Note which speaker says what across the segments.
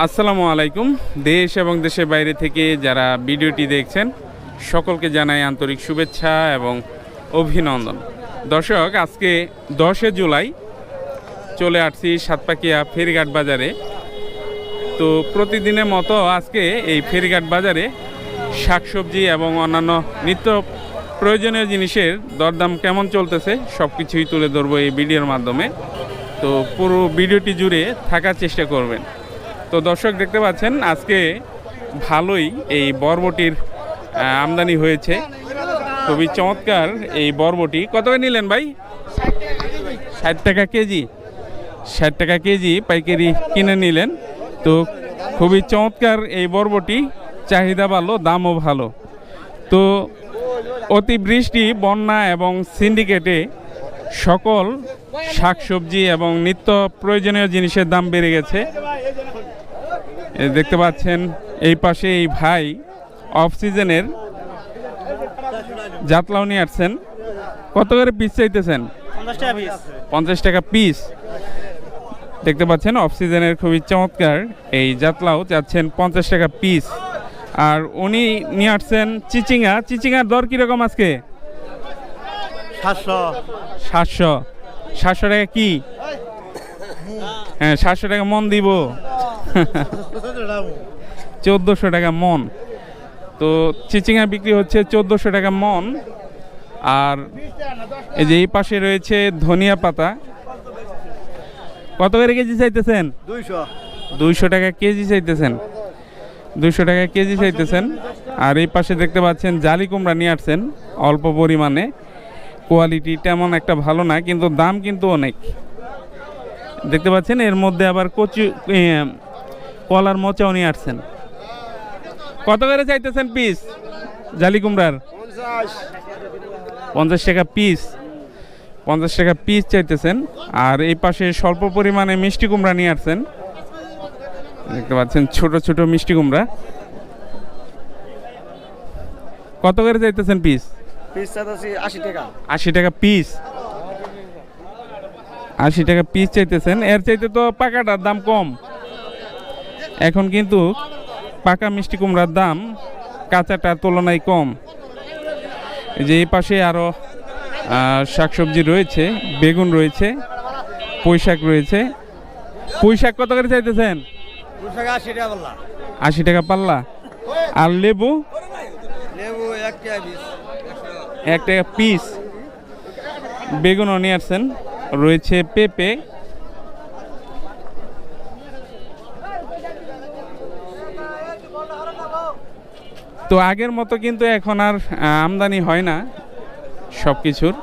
Speaker 1: আসসালামু আলাইকুম। দেশ এবং দেশের বাইরে থেকে যারা ভিডিওটি দেখছেন, সকলকে জানাই আন্তরিক শুভেচ্ছা এবং অভিনন্দন। দর্শক, আজকে দশে জুলাই চলে আসছি সাতপাকিয়া ফেরিঘাট বাজারে। তো প্রতিদিনের মতো আজকে এই ফেরিঘাট বাজারে শাকসবজি এবং অন্যান্য নিত্য প্রয়োজনীয় জিনিসের দরদাম কেমন চলতেছে সব কিছুই তুলে ধরবো এই ভিডিওর মাধ্যমে। তো পুরো ভিডিওটি জুড়ে থাকার চেষ্টা করবেন। তো দর্শক দেখতে পাচ্ছেন, আজকে ভালোই এই বরবটির আমদানি হয়েছে। খুবই চমৎকার এই বরবটি। কত নিলেন ভাই? ষাট টাকা কেজি। ষাট টাকা কেজি পাইকারি কিনে নিলেন। তো খুবই চমৎকার এই বরবটি। চাহিদা ভালো, দামও ভালো। তো অতিবৃষ্টি, বন্যা এবং সিন্ডিকেটে সকল শাকসবজি এবং নিত্য প্রয়োজনীয় জিনিসের দাম বেড়ে গেছে। দেখতে পাচ্ছেন এই পাশে এই ভাই অফ সিজনের জাতলাও নিয়ে আসছেন। কত করে পিস চাইতেছেন?
Speaker 2: পঞ্চাশ টাকা পিস
Speaker 1: দেখতে পাচ্ছেন অফ সিজনের খুবই চমৎকার এই জাতলাও চাচ্ছেন পঞ্চাশ টাকা পিস আর উনি নিয়ে আসছেন চিচিঙ্গা। চিচিঙ্গার দর কীরকম আজকে?
Speaker 2: সাতশো।
Speaker 1: সাতশো। সাতশো টাকা কি? হ্যাঁ সাতশো টাকা মন দিব। চোদ্দোশো টাকা মন। তো চিচিঙ্গা বিক্রি হচ্ছে চোদ্দোশো টাকা মন। আর এই যে এই পাশে রয়েছে ধনিয়া পাতা। কত করে কেজি চাইতেছেন?
Speaker 2: দুইশো।
Speaker 1: দুইশো টাকা কেজি চাইতেছেন। দুইশো টাকা কেজি চাইতেছেন। আর এই পাশে দেখতে পাচ্ছেন জালি কুমড়া নিয়ে আসছেন অল্প পরিমাণে। কোয়ালিটি তেমন একটা ভালো না কিন্তু দাম কিন্তু অনেক। দেখতে পাচ্ছেন এর মধ্যে আবার কচু কলার মোচাও নিয়ে আসছেন। কত করে চাইতেছেন পিস জালি কুমড়ার? পঞ্চাশ টাকা পিস পঞ্চাশ টাকা পিস চাইতেছেন। আর এই পাশে স্বল্প পরিমাণে মিষ্টি কুমড়া নিয়ে আসছেন। দেখতে পাচ্ছেন ছোট ছোট মিষ্টি কুমড়া। কত করে চাইতেছেন পিস
Speaker 2: আশি টাকা।
Speaker 1: আশি টাকা পিস আশি টাকা পিস চাইতেছেন। এর চাইতে তো পাকাটার দাম কম। এখন কিন্তু পাকা মিষ্টি কুমড়ার দাম কাঁচাটার তুলনায় কম। যে এই পাশে আরও শাকসবজি রয়েছে বেগুন রয়েছে পুঁই শাক রয়েছে। পুঁই শাক কত করে চাইতেছেন?
Speaker 2: আশি টাকা বললাম
Speaker 1: আশি টাকা পাল্লা। আর লেবু?
Speaker 2: এক টাকা পিস
Speaker 1: বেগুনও নিয়ে আসছেন। রয়েছে পেঁপে। তো আগের মতো কিন্তু এখন আর আমদানি হয় না সব কিছুর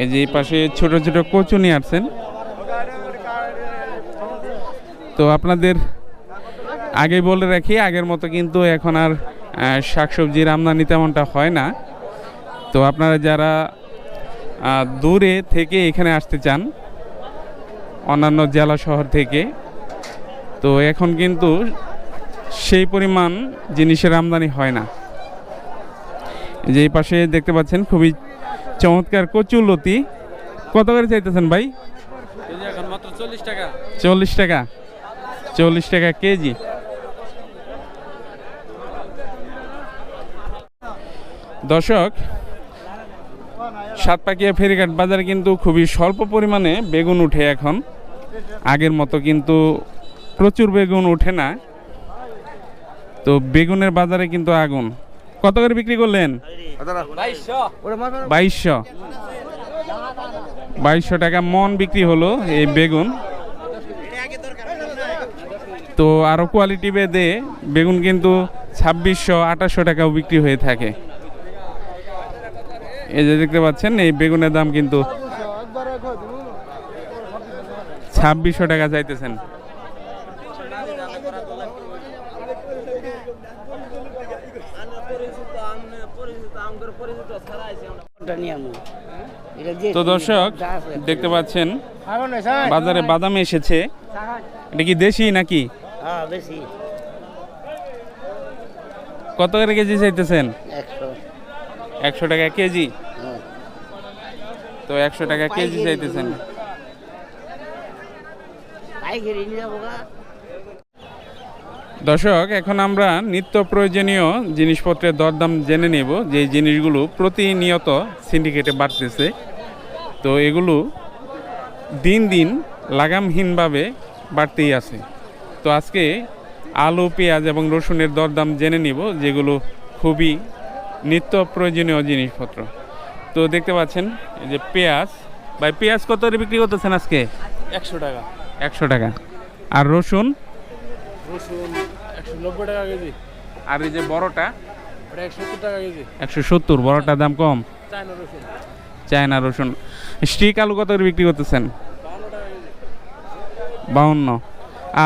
Speaker 1: এই যে পাশে ছোট ছোট কচু নিয়ে আসছেন। তো আপনাদের আগে বলে রাখি, আগের মতো কিন্তু এখন আর শাকসবজির আমদানি তেমনটা হয় না। তো আপনারা যারা দূরে থেকে এখানে আসতে চান অন্যান্য জেলা শহর থেকে। তো এখন কিন্তু সেই পরিমাণ জিনিসের আমদানি হয় না। যে পাশে দেখতে পাচ্ছেন খুবই চমৎকার কচুলতি কত করে চাইতেছেন ভাই?
Speaker 2: চল্লিশ টাকা।
Speaker 1: চল্লিশ টাকা। চল্লিশ টাকা কেজি। দর্শক সাতপাকিয়া ফেরিঘাট বাজারে কিন্তু খুবই স্বল্প পরিমাণে বেগুন উঠে এখন। আগের মতো কিন্তু প্রচুর বেগুন ওঠে না। তো বেগুনের বাজারে কিন্তু আগুন। কত করে বিক্রি করলেন?
Speaker 2: বাইশশো।
Speaker 1: বাইশশো টাকা মন বিক্রি হলো এই বেগুন। তো আরও কোয়ালিটি বেদে বেগুন কিন্তু ছাব্বিশশো, আঠাশশো টাকাও বিক্রি হয়ে থাকে। এই যে দেখতে পাচ্ছেন এই বেগুনের দাম কিন্তু ছাব্বিশশো টাকা চাইতেছেন। তো দর্শক দেখতে পাচ্ছেন বাজারে বাদাম এসেছে। এটা কি দেশি নাকি?
Speaker 2: হ্যাঁ
Speaker 1: কত করে কেজি চাইতেছেন?
Speaker 2: একশো।
Speaker 1: একশো টাকা কেজি?
Speaker 2: হ্যাঁ।
Speaker 1: তো একশো টাকা কেজি চাইতেছেন। দর্শক এখন আমরা নিত্য প্রয়োজনীয় জিনিসপত্রের দরদাম জেনে নেব। যে জিনিসগুলো প্রতিনিয়ত সিন্ডিকেটে বাড়তেছে। তো এগুলো দিন দিন লাগামহীনভাবে বাড়তেই আছে। তো আজকে আলু পেঁয়াজ এবং রসুনের দরদাম জেনে নিব যেগুলো খুবই নিত্য প্রয়োজনীয় জিনিসপত্র। তো দেখতে পাচ্ছেন এই যে পেঁয়াজ। ভাই পেঁয়াজ কত করে বিক্রি করতেছেন আজকে?
Speaker 2: একশো টাকা।
Speaker 1: একশো টাকা। আর রসুন?
Speaker 2: রসুন একশো নব্বই টাকা কেজি।
Speaker 1: আর এই যে বড়টা?
Speaker 2: একশো সত্তর
Speaker 1: বড়টার দাম কম?
Speaker 2: চায়না রসুন।
Speaker 1: স্টিক আলু কত করে বিক্রি করতেছেন? বাউন্ন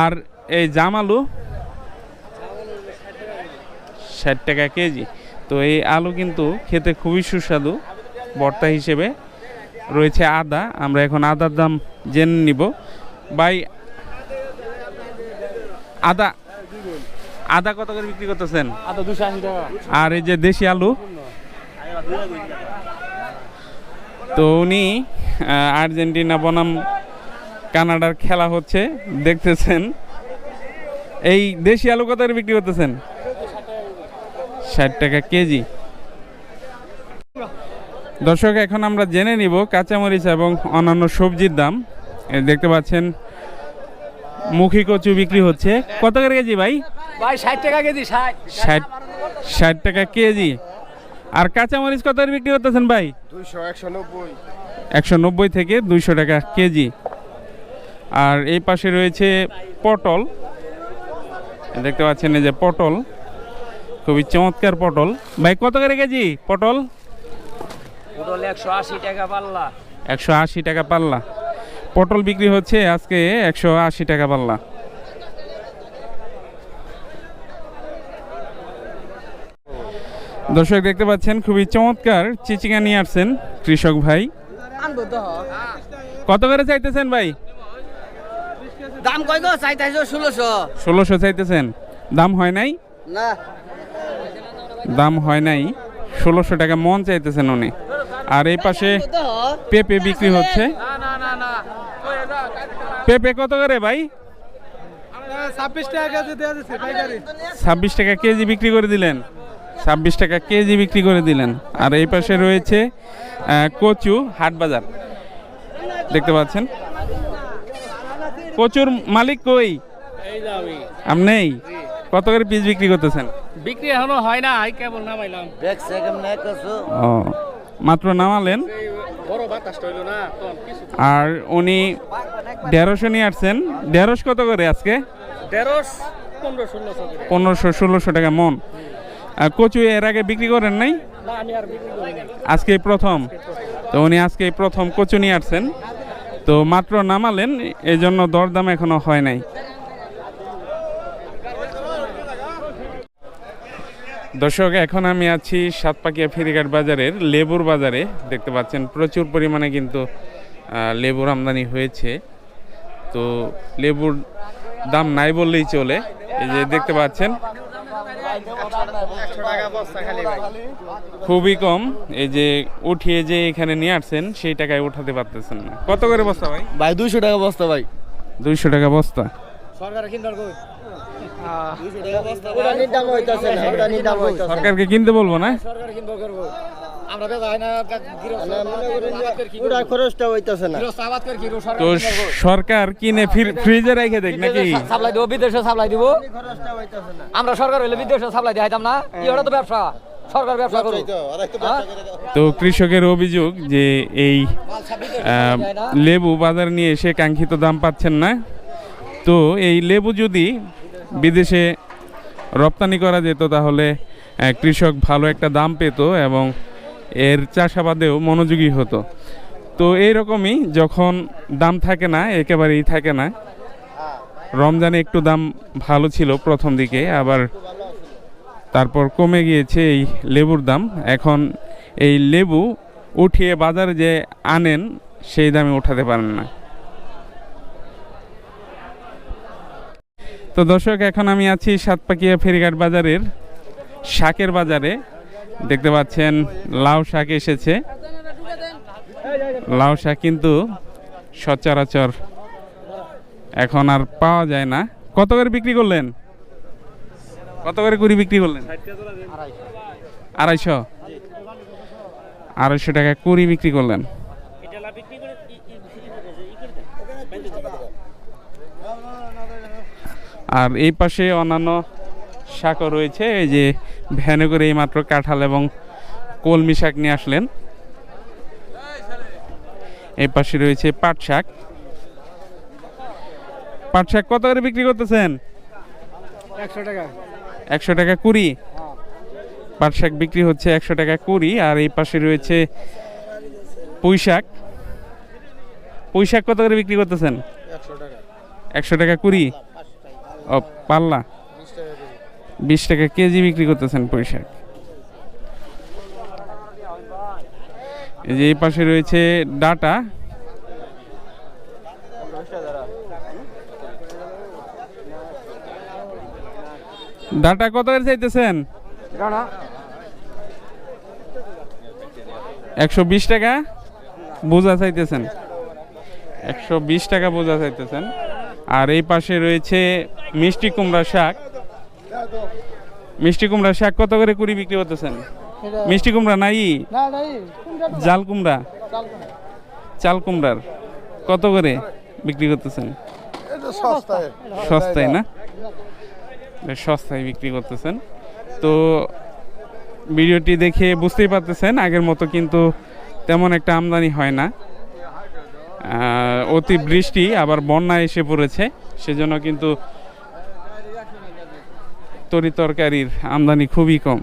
Speaker 1: আর এই জাম আলু? ষাট টাকা কেজি। তো এই আলু কিন্তু খেতে খুবই সুস্বাদু। ভর্তা হিসেবে রয়েছে আদা। আমরা এখন আদার দাম জেনে নিব। বাই আদা আদা কত করে বিক্রি করতেছেন?
Speaker 2: আদা দুশো আশি টাকা।
Speaker 1: আর এই যে দেশি আলু? তো উনি আর্জেন্টিনা বনাম কানাডার খেলা হচ্ছে দেখতেছেন। এই দেশি আলু কত করে বিক্রি করতেছেন? ষাট টাকা কেজি। দর্শক এখন আমরা জেনে নিব কাঁচামরিচ এবং অন্যান্য সবজির দাম। দেখতে পাচ্ছেন মুখী কচু বিক্রি হচ্ছে। কত করে কেজি ভাই?
Speaker 2: ভাই ষাট টাকা কেজি ষাট
Speaker 1: ষাট টাকা কেজি। আর কাঁচামরিচ কত করে বিক্রি করতেছেন ভাই?
Speaker 2: দুইশো একশো নব্বই।
Speaker 1: একশো নব্বই থেকে দুইশো টাকা কেজি। আর এই পাশে রয়েছে পটল। দেখতে পাচ্ছেন এই যে পটল। খুবই চমৎকার পটল। ভাই কত করে কেজি পটল?
Speaker 2: পটল একশো আশি টাকা পাল্লা।
Speaker 1: একশো আশি টাকা পাল্লা। পটল বিক্রি হচ্ছে আজকে একশো আশি টাকা পাল্লা। দর্শক দেখতে পাচ্ছেন খুবই চমৎকার চিচিঙ্গা নিয়ে আসছেন কৃষক ভাই। কত করে চাইতেছেন ভাই?
Speaker 2: দাম কয় গো? চাইতাইছো ষোলোশো।
Speaker 1: ষোলোশো চাইতেছেন। দাম হয় নাই?
Speaker 2: না।
Speaker 1: দাম হয় নাই। ষোলোশো টাকা মন চাইতেছেন উনি। আর এই পাশে পেঁপে বিক্রি হচ্ছে।
Speaker 2: না না না না
Speaker 1: পেঁপে কত করে ভাই?
Speaker 2: ছাব্বিশ টাকা কেজি
Speaker 1: বিক্রি করে দিলেন। ছাব্বিশ টাকা কেজি বিক্রি করে দিলেন। আর এই পাশে রয়েছে কচু হাট বাজার। দেখতে পাচ্ছেন? কচুর মালিক কই?
Speaker 2: এই
Speaker 1: আপনি কত করে পিস বিক্রি করতেছেন?
Speaker 2: বিক্রি এখনও হয় না এই কেবল নামাইলাম। দেখছে কেমনে কসু
Speaker 1: ও মাত্র নামালেন?
Speaker 2: বড় বাতাসটা হইল না তখন কিছু
Speaker 1: আর উনি দেড়শো নিয়ে আসছেন। দেড়শ কত করে আজকে?
Speaker 2: করে।
Speaker 1: পনেরোশো ষোলোশো টাকা মন। আর কচু এর আগে বিক্রি করেন নাই?
Speaker 2: না আমি আর বিক্রি করি না
Speaker 1: আজকে প্রথম। তো উনি আজকে প্রথম কচু নিয়ে আসছেন। তো মাত্র নামালেন এই জন্য দরদাম এখনও হয় নাই। দর্শক এখন আমি আছি সাতপাকিয়া ফেরিঘাট বাজারের লেবুর বাজারে। দেখতে পাচ্ছেন প্রচুর পরিমাণে কিন্তু লেবুর আমদানি হয়েছে। তো লেবুর দাম নাই বললেই চলে। এই যে দেখতে পাচ্ছেন খুবই কম। এই যে উঠিয়ে যে এখানে নিয়ে আসছেন সেই টাকায় উঠাতে পারতেছেন না। কত করে বস্তা ভাই?
Speaker 2: ভাই দুইশো টাকা বস্তা ভাই।
Speaker 1: দুইশো টাকা বস্তা।
Speaker 2: সরকারে
Speaker 1: সরকারকে কিনতে বলব না?
Speaker 2: হয়
Speaker 1: তো সরকার কিনে ফ্রিজে রেখে দেখ নাকি?
Speaker 3: সাপ্লাই দিব বিদেশে সাপ্লাই দিব। আমরা সরকার হইলে বিদেশে সাপ্লাই দিতাম না? কি তো ব্যবসা। সরকার ব্যবসা করুক। হ্যাঁ?
Speaker 1: তো কৃষকের অভিযোগ যে এই লেবু বাজার নিয়ে এসে কাঙ্ক্ষিত দাম পাচ্ছেন না। তো এই লেবু যদি বিদেশে রপ্তানি করা যেত তাহলে কৃষক ভালো একটা দাম পেত এবং এর চাষাবাদেও মনোযোগী হতো। তো এইরকমই যখন দাম থাকে না, একেবারেই থাকে না, রমজানে একটু দাম ভালো ছিল প্রথম দিকে, আবার তারপর কমে গিয়েছে এই লেবুর দাম। এখন এই লেবু উঠিয়ে বাজারে যে আনেন, সেই দামে উঠাতে পারেন না। তো দর্শক, এখন আমি আছি সাতপাকিয়া ফেরিঘাট বাজারের শাকের বাজারে। দেখতে পাচ্ছেন, লাউ শাক এসেছে। লাউ শাক কিন্তু সচরাচর এখন আর পাওয়া যায় না। কত করে বিক্রি করলেন? কত করে কুড়ি বিক্রি করলেন? আড়াইশো। আড়াইশো টাকা কুড়ি বিক্রি করলেন। আর এই পাশে অন্যান্য শাকও রয়েছে এই যে ভ্যানে করে এইমাত্র কাঁঠাল এবং কলমি শাক নিয়ে আসলেন। এই পাশে রয়েছে পাট শাক। পাট শাক কত করে বিক্রি করতেছেন?
Speaker 2: একশো টাকা।
Speaker 1: একশো টাকা কুড়ি? পাট শাক বিক্রি হচ্ছে একশো টাকা কুড়ি আর এই পাশে রয়েছে পুঁই শাক। পুঁই শাক কত করে বিক্রি করতেছেন?
Speaker 2: একশো টাকা।
Speaker 1: একশো টাকা কুড়ি? ও, পাল্লা। বিশ টাকা কেজি বিক্রি করতেছেন পুঁই শাক। এই যে এই পাশে রয়েছে ডাটা। ডাটা কত করে চাইতেছেন? একশো বিশ টাকা? বোঝা চাইতেছেন। একশো বিশ টাকা বোঝা চাইতেছেন। আর এই পাশে রয়েছে মিষ্টি কুমড়া শাক। মিষ্টি কুমড়া শাক কত করে কুড়ি বিক্রি করতেছেন? মিষ্টি কুমড়া নাই? জাল কুমড়া? চাল কুমড়ার। কত করে বিক্রি করতেছেন?
Speaker 2: এটা সস্তায়।
Speaker 1: না? সস্তায় বিক্রি করতেছেন। তো ভিডিওটি দেখে বুঝতেই পারতেছেন আগের মতো কিন্তু তেমন একটা আমদানি হয় না। আহ, অতি বৃষ্টি আবার বন্যা এসে পড়েছে। সেজন্য কিন্তু তরি তরকারির আমদানি খুবই কম।